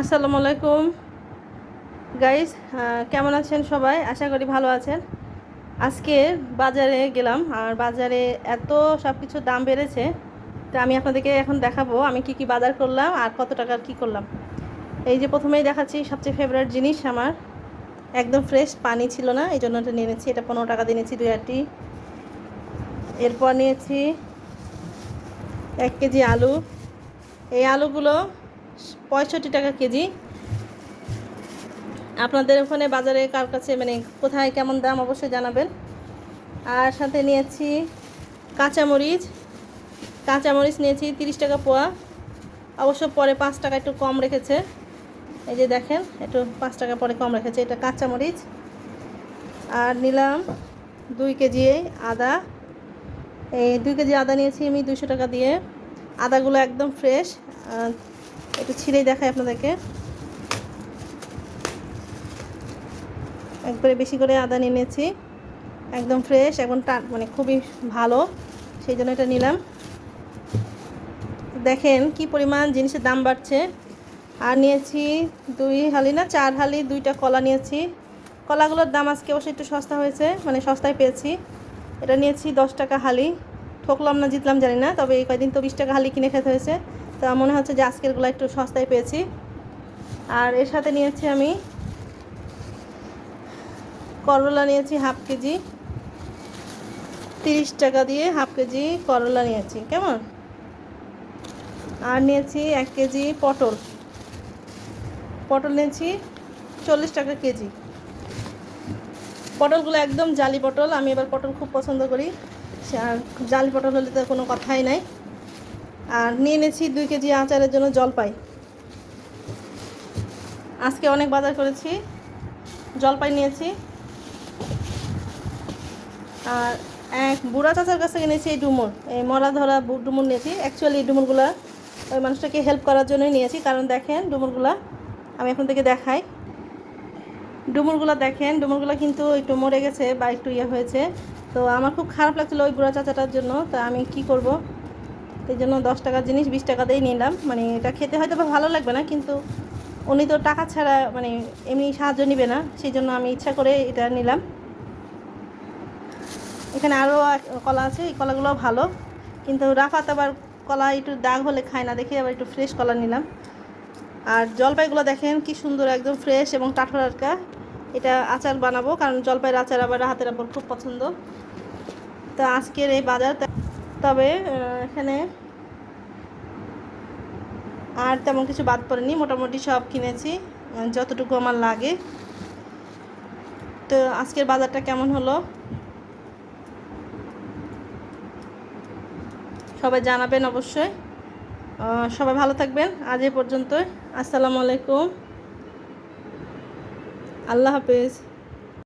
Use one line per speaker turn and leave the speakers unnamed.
আসসালামু আলাইকুম। গাইজ কেমন আছেন সবাই? আশা করি ভালো আছেন। আজকে বাজারে গেলাম আর বাজারে এত সব কিছুর দাম বেড়েছে, তো আমি আপনাদেরকে এখন দেখাবো আমি কি কি বাজার করলাম আর কত টাকার কি করলাম। এই যে প্রথমেই দেখাচ্ছি সবচেয়ে ফেভারিট জিনিস আমার। একদম ফ্রেশ পানি ছিল না, এই জন্য এটা নিয়ে নিয়েছি এটা পনেরো টাকা দিয়েছি দুই আটটি এরপর নিয়েছি এক কেজি আলু। এই আলুগুলো পঁয়ষট্টি টাকা কেজি। আপনাদের ওখানে বাজারে কার কাছে মানে কোথায় কেমন দাম, অবশ্যই জানাবেন। আর সাথে নিয়েছি কাঁচামরিচ। কাঁচামরিচ নিয়েছি তিরিশ টাকা পোয়া। অবশ্য পরে পাঁচ টাকা একটু কম রেখেছে। এই যে দেখেন, একটু পাঁচ টাকা পরে কম রেখেছে। এটা কাঁচামরিচ। আর নিলাম দুই কেজি আদা। এই দুই কেজি আদা নিয়েছি আমি দুশো টাকা দিয়ে। আদাগুলো একদম ফ্রেশ। একটু ছিঁড়েই দেখাই আপনাদেরকে। একবারে বেশি করে আদা নিয়ে নিয়েছি একদম ফ্রেশ এবং টা মানে খুবই ভালো। সেই জন্য এটা নিলাম। দেখেন কি পরিমাণ জিনিসের দাম বাড়ছে। আর নিয়েছি দুই হালি না, চার হালি, দুইটা কলা নিয়েছি। কলাগুলোর দাম আজকে অবশ্যই একটু সস্তা হয়েছে মানে সস্তায় পেয়েছি। এটা নিয়েছি দশ টাকা হালি। ঠকলাম না, জিতলাম জানি না, তবে এই কয়েকদিন তো বিশ টাকা হালি কিনে খেতে হয়েছে। তা মনে হচ্ছে যে আজকেরগুলো একটু সস্তায় পেয়েছি। আর এর সাথে নিয়েছি আমি করলা নিয়েছি হাফ কেজি। তিরিশ টাকা দিয়ে হাফ কেজি করলা নিয়েছি, কেমন? আর নিয়েছি এক কেজি পটল। পটল নিয়েছি চল্লিশ টাকা কেজি। পটলগুলো একদম জালি পটল, আমি এবার পটল খুব পছন্দ করি। আর জালি পটল হলে তো কোনো কথাই নাই। আর নিয়ে নিয়েছি দুই কেজি আচারের জন্য জলপাই। আজকে অনেক বাজার করেছি, জলপাই নিয়েছি। আর এক বুড়া চাচার কাছ থেকে নিয়েছি এই ডুমুর, এই মরা ধরা ডুমুর নিয়েছি। অ্যাকচুয়ালি এই ডুমুরগুলা ওই মানুষটাকে হেল্প করার জন্যই নিয়েছি। কারণ দেখেন ডুমুরগুলা, আমি এখন থেকে দেখাই। ডুমুরগুলো দেখেন, ডুমুরগুলো কিন্তু একটু মরে গেছে বা একটু ইয়ে হয়েছে। তো আমার খুব খারাপ লাগছিল ওই বুড়া চাচাটার জন্য, তা আমি কি করব? এই জন্য দশ টাকার জিনিস, বিশ টাকাতেই নিলাম। মানে এটা খেতে হয়তো বা ভালো লাগবে না, কিন্তু উনি তো টাকা ছাড়া মানে এমনি সাহায্য নেবে না, সেই জন্য আমি ইচ্ছা করে এটা নিলাম। এখানে আরও কলা আছে, এই কলাগুলো ভালো। কিন্তু রাফাত আবার কলা একটু দাগ হলে খায় না, দেখে আবার একটু ফ্রেশ কলা নিলাম। আর জলপাইগুলো দেখেন কি সুন্দর, একদম ফ্রেশ এবং টাটকা এটা আচার বানাবো, কারণ জলপাইয়ের আচার আবার হাতের আবার খুব পছন্দ। তো আজকের এই বাজার তবে এখানে আর তেমন কিছু বাদ পড়েনি। মোটামুটি সব কিনেছি যতটুকু আমার লাগে। তো আজকের বাজারটা কেমন হলো? সবাই জানাবেন অবশ্যই। সবাই ভালো থাকবেন। আজ এ পর্যন্ত আসসালামু আলাইকুম। আল্লাহ হাফেজ।